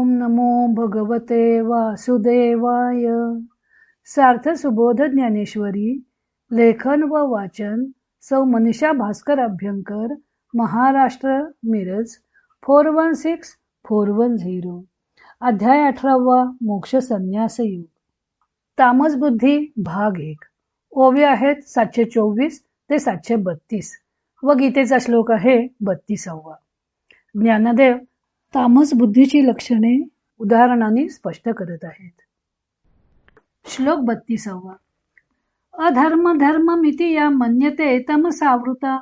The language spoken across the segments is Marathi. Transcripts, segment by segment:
ओम नमो भगवते वासुदेवाय. सार्थ सुबोध ज्ञानेश्वरी लेखन व वाचन सौ Manisha Bhaskar Abhyankar Maharashtra Miraj four one six four one zero. अध्याय अठरावा मोक्ष संन्यास युग. तामस बुद्धी भाग एक. ओवे आहेत सातशे चोवीस ते सातशे बत्तीस. व गीतेचा श्लोक आहे बत्तीसावा. ज्ञानदेव तामस बुद्धीची लक्षणे उदाहरणाने स्पष्ट करत आहेत. श्लोक बत्तीसावा. अधर्म धर्म मिती या मन्यते तमसावृता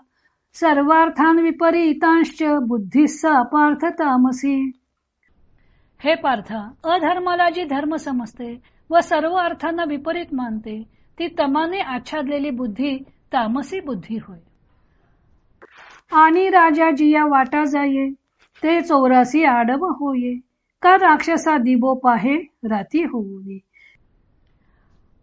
सर्वार्थान विपरीतांश बुद्धीस अपार्थ तामसी. हे पार्थ अधर्माला जी धर्म समजते व सर्व अर्थांना विपरीत मानते ती तमाने आच्छादलेली बुद्धी तामसी बुद्धी होय. आणि राजा जिया वाटा जाये ते चौरासी आडव होये. का राक्षसा दिबो पाहे राती होऊ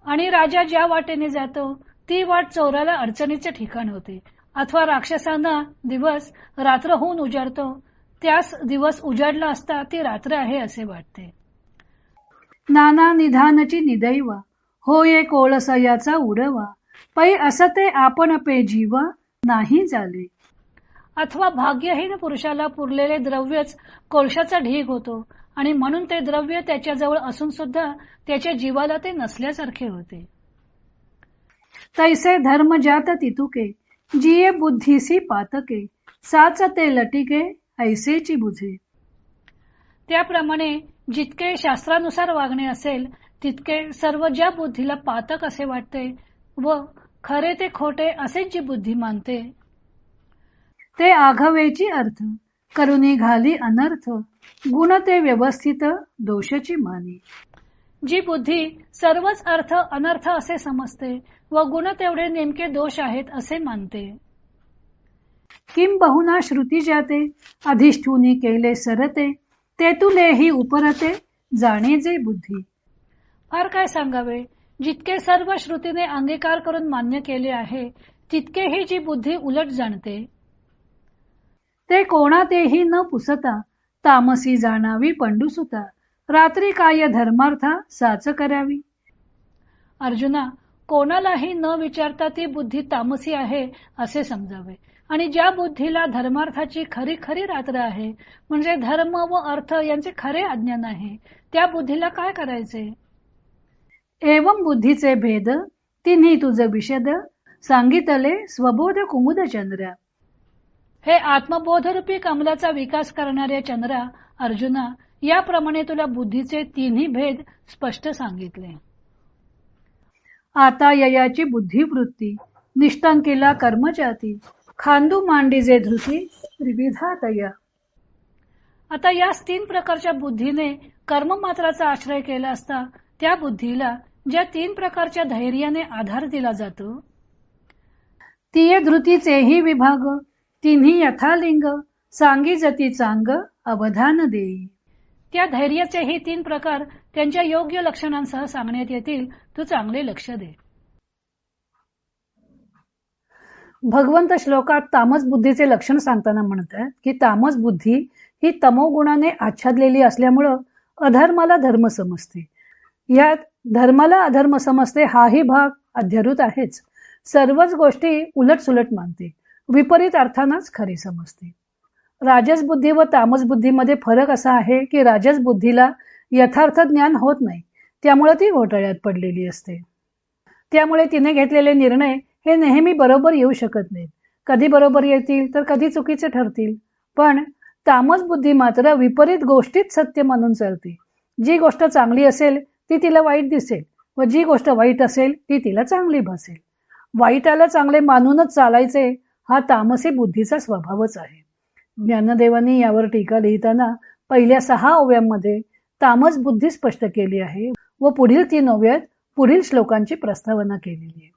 आणि राजा ज्या वाटेने जातो ती वाट चोराला अडचणीचे ठिकाण होते. अथवा राक्षसांना दिवस रात्र होऊन उजाडतो त्यास दिवस उजाडला असता ती रात्र आहे असे वाटते. नाना निधानची निदैवा होये कोळसयाचा उडवा. पै असते आपण पे जीवा नाही झाले अथवा भाग्यहीन पुरुषाला पुरलेले द्रव्यच कोळशाचा ढीग होतो. आणि म्हणून ते द्रव्य त्याच्याजवळ असून सुद्धा त्याच्या जीवाला ते नसल्यासारखे होते. तैसे धर्म जात तितुके जिये बुद्धीसी पातके साच ते लटिके ऐसेची बुझे. त्याप्रमाणे जितके शास्त्रानुसार वागणे असेल तितके सर्व ज्या बुद्धीला पातक असे वाटते व खरे ते खोटे असेच जी बुद्धी मानते ते आघवेची अर्थ. करुणी घाली अनर्थ. गुण ते व्यवस्थित दोषची मानी. जी बुद्धी सर्वच अर्थ अनर्थ असे समजते व गुण तेवढे नेमके दोष आहेत असे मानते. किम बहुना श्रुती जाते अधिष्ठुनी केले सरते ते तुलेही उपरते जाणे जे बुद्धी. फार काय सांगावे जितके सर्व श्रुतीने अंगीकार करून मान्य केले आहे तितकेही जी बुद्धी उलट जाणते. ते कोणातेही न पुसता तामसी जाणावी पंडुसुता रात्री काय धर्मार्था? साच करावी. अर्जुना कोणालाही न विचारता ती बुद्धी तामसी आहे असे समजावे. आणि ज्या बुद्धीला धर्मार्थाची खरी खरी रात्र आहे म्हणजे धर्म व अर्थ यांचे खरे अज्ञान आहे त्या बुद्धीला काय करायचे? एवं बुद्धीचे भेद तिन्ही तुझ विषद सांगितले स्वबोध कुमुद चंद्र. हे आत्मबोधरूपी कमलाचा विकास करणाऱ्या चंद्रा अर्जुना याप्रमाणे तुला बुद्धीचे तिन्ही भेद स्पष्ट सांगितले. आता ययाची बुद्धिवृत्ती निष्ठांकीला कर्मजाती खांदू मांडी जे धृती त्रिविधातया आता याच तीन प्रकारच्या बुद्धीने कर्ममात्राचा आश्रय केला असता त्या बुद्धीला ज्या तीन प्रकारच्या धैर्याने आधार दिला जातो तीय धृतीचेही विभाग तिन्ही यथालिंग सांगी जती चांग अवधान देई. त्या धैर्याचेही तीन प्रकार त्यांच्या योग्य लक्षणांसह सांगण्यात येतील. तू चांगले लक्ष दे. भगवंत श्लोकात तामस बुद्धीचे लक्षण सांगताना म्हणतात की तामस बुद्धी ही तमोगुणाने आच्छादलेली असल्यामुळं अधर्माला धर्म समजते. यात धर्माला अधर्म समजते हाही भाग अध्यारूत आहेच. सर्वच गोष्टी उलट सुलट मानते. विपरीत अर्थानंच खरी समजते. राजस बुद्धी व तामस बुद्धीमध्ये फरक असा आहे की राजस बुद्धीला यथार्थ ज्ञान होत नाही त्यामुळे ती घोटाळ्यात पडलेली असते. त्यामुळे तिने घेतलेले निर्णय हे नेहमी बरोबर येऊ शकत नाहीत. कधी बरोबर येतील तर कधी चुकीचे ठरतील. पण तामस बुद्धी मात्र विपरीत गोष्टीत सत्य मानून चालते. जी गोष्ट चांगली असेल ती तिला वाईट दिसेल व जी गोष्ट वाईट असेल ती तिला चांगली भासेल. वाईटाला चांगले मानूनच चालायचे हा तामसी बुद्धीचा स्वभावच आहे. ज्ञानदेवांनी यावर टीका लिहिताना पहिल्या सहा ओव्यांमध्ये तामस बुद्धी स्पष्ट केली आहे व पुढील तीन ओव्यात पुढील श्लोकांची प्रस्तावना केलेली आहे.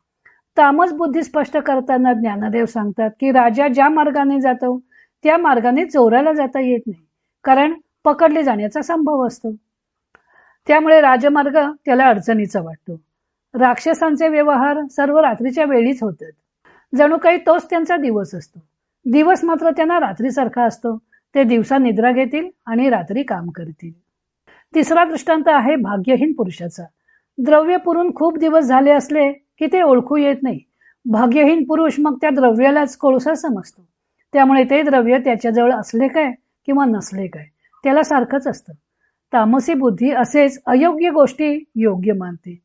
तामस बुद्धी स्पष्ट करताना ज्ञानदेव सांगतात की राजा ज्या मार्गाने जातो त्या मार्गाने चोराला जाता येत नाही कारण पकडले जाण्याचा संभव असतो. त्यामुळे राजमार्ग त्याला अडचणीचा वाटतो. राक्षसांचे व्यवहार सर्व रात्रीच्या वेळीच होतात. जणू काही तोच त्यांचा दिवस असतो. दिवस मात्र त्यांना रात्रीसारखा असतो. ते दिवसा निद्रा घेतील आणि रात्री काम करतील. तिसरा दृष्टांत आहे भाग्यहीन पुरुषाचा. द्रव्य पुरून खूप दिवस झाले असले की ते ओळखू येत नाही. भाग्यहीन पुरुष मग त्या द्रव्यालाच कोळसा समजतो. त्यामुळे ते द्रव्य त्याच्याजवळ असले काय किंवा नसले काय त्याला सारखंच असतं. तामसी बुद्धी असेच अयोग्य गोष्टी योग्य मानते.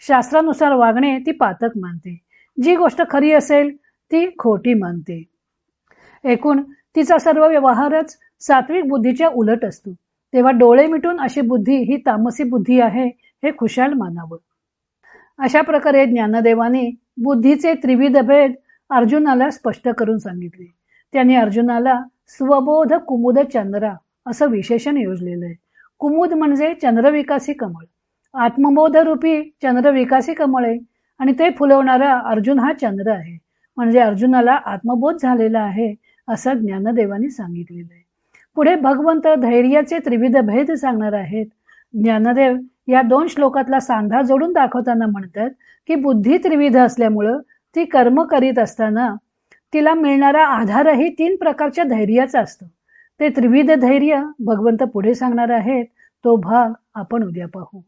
शास्त्रानुसार वागणे ती पातक मानते. जी गोष्ट खरी असेल ती खोटी मानते. एकूण तिचा सर्व व्यवहारच सात्विक बुद्धीच्या उलट असतो. तेव्हा डोळे मिटून अशी बुद्धी ही तामसी बुद्धी आहे हे खुशाल मानावं. अशा प्रकारे ज्ञानदेवाने बुद्धीचे त्रिविध भेद अर्जुनाला स्पष्ट करून सांगितले. त्यांनी अर्जुनाला स्वबोध कुमुद चंद्रा असं विशेषण योजलेलं आहे. कुमुद म्हणजे चंद्रविकासी कमळ. आत्मबोध रूपी चंद्रविकासी कमळ आहे आणि ते फुलवणारा अर्जुन हा चंद्र आहे. म्हणजे अर्जुनाला आत्मबोध झालेला आहे असं ज्ञानदेवानी सांगितलेलं आहे. पुढे भगवंत धैर्याचे त्रिविध भेद सांगणार आहेत. ज्ञानदेव या दोन श्लोकातला सांधा जोडून दाखवताना म्हणतात की बुद्धी त्रिविध असल्यामुळं ती कर्म करीत असताना तिला मिळणारा आधारही तीन प्रकारच्या धैर्याचा असतो. ते त्रिविध धैर्य भगवंत पुढे सांगणार आहेत तो भाग आपण उद्या पाहू.